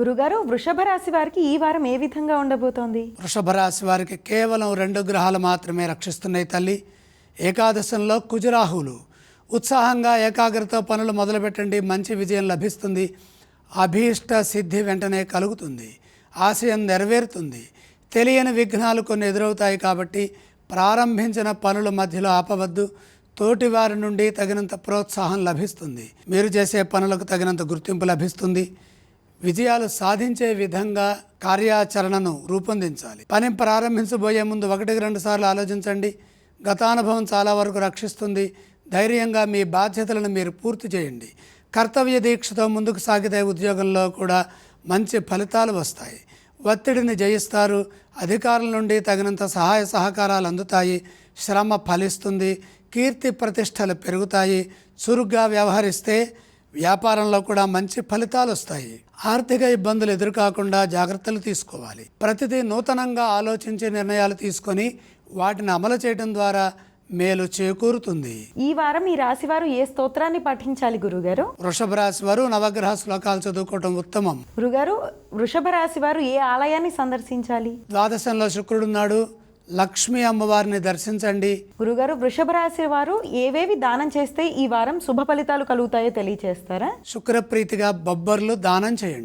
గురుగారు వృషభ రాశి వారికి ఈ వారం ఏ విధంగా ఉండబోతోంది? వృషభ రాశి వారికి కేవలం రెండు గ్రహాలు మాత్రమే రక్షిస్తున్నాయి తల్లి. ఏకాదశంలో కుజరాహులు. ఉత్సాహంగా ఏకాగ్రత పనులు మొదలుపెట్టండి మంచి విజయం లభిస్తుంది. అభీష్ట సిద్ధి వెంటనే కలుగుతుంది. ఆశయం నెరవేరుతుంది. తెలియని విఘ్నాలు కొన్ని ఎదురవుతాయి కాబట్టి ప్రారంభించిన పనుల మధ్యలో ఆపవద్దు. తోటి వారి నుండి తగినంత ప్రోత్సాహం లభిస్తుంది. మీరు చేసే పనులకు తగినంత గుర్తింపు లభిస్తుంది. విజయాలు సాధించే విధంగా కార్యాచరణను రూపొందించాలి. పని ప్రారంభించబోయే ముందు ఒకటికి రెండు సార్లు ఆలోచించండి. గతానుభవం చాలా వరకు రక్షిస్తుంది. ధైర్యంగా మీ బాధ్యతలను మీరు పూర్తి చేయండి. కర్తవ్య దీక్షతో ముందుకు సాగితే ఉద్యోగంలో కూడా మంచి ఫలితాలు వస్తాయి. ఒత్తిడిని జయిస్తారు. అధికారుల నుండి తగినంత సహాయ సహకారాలు అందుతాయి. శ్రమ ఫలిస్తుంది. కీర్తి ప్రతిష్టలు పెరుగుతాయి. చురుగ్గా వ్యవహరిస్తే వ్యాపారంలో కూడా మంచి ఫలితాలు వస్తాయి ఆర్థిక ఇబ్బందులు ఎదురుకాకుండా జాగ్రత్తలు తీసుకోవాలి. ప్రతిదీ నూతనంగా ఆలోచించి నిర్ణయాలు తీసుకొని వాటిని అమలు చేయడం ద్వారా మేలు చేకూరుతుంది. ఈ వారం ఈ రాశి వారు ఏ స్తోత్రాన్ని పఠించాలి గురుగారు? వృషభ రాశి వారు నవగ్రహ శ్లోకాలు చదువుకోవటం ఉత్తమం. గురుగారు వృషభ రాశి వారు ఏ ఆలయాన్ని సందర్శించాలి? ద్వాదశంలో శుక్రుడున్నాడు లక్ష్మీ అమ్మవారిని దర్శించండి. గురుగారు వృషభ రాశి వారు ఏవేవి దానం చేస్తే ఈ వారం శుభ ఫలితాలు కలుగుతాయో తెలియచేస్తారా? శుక్రప్రీతిగా బొబ్బర్లు దానం చేయండి.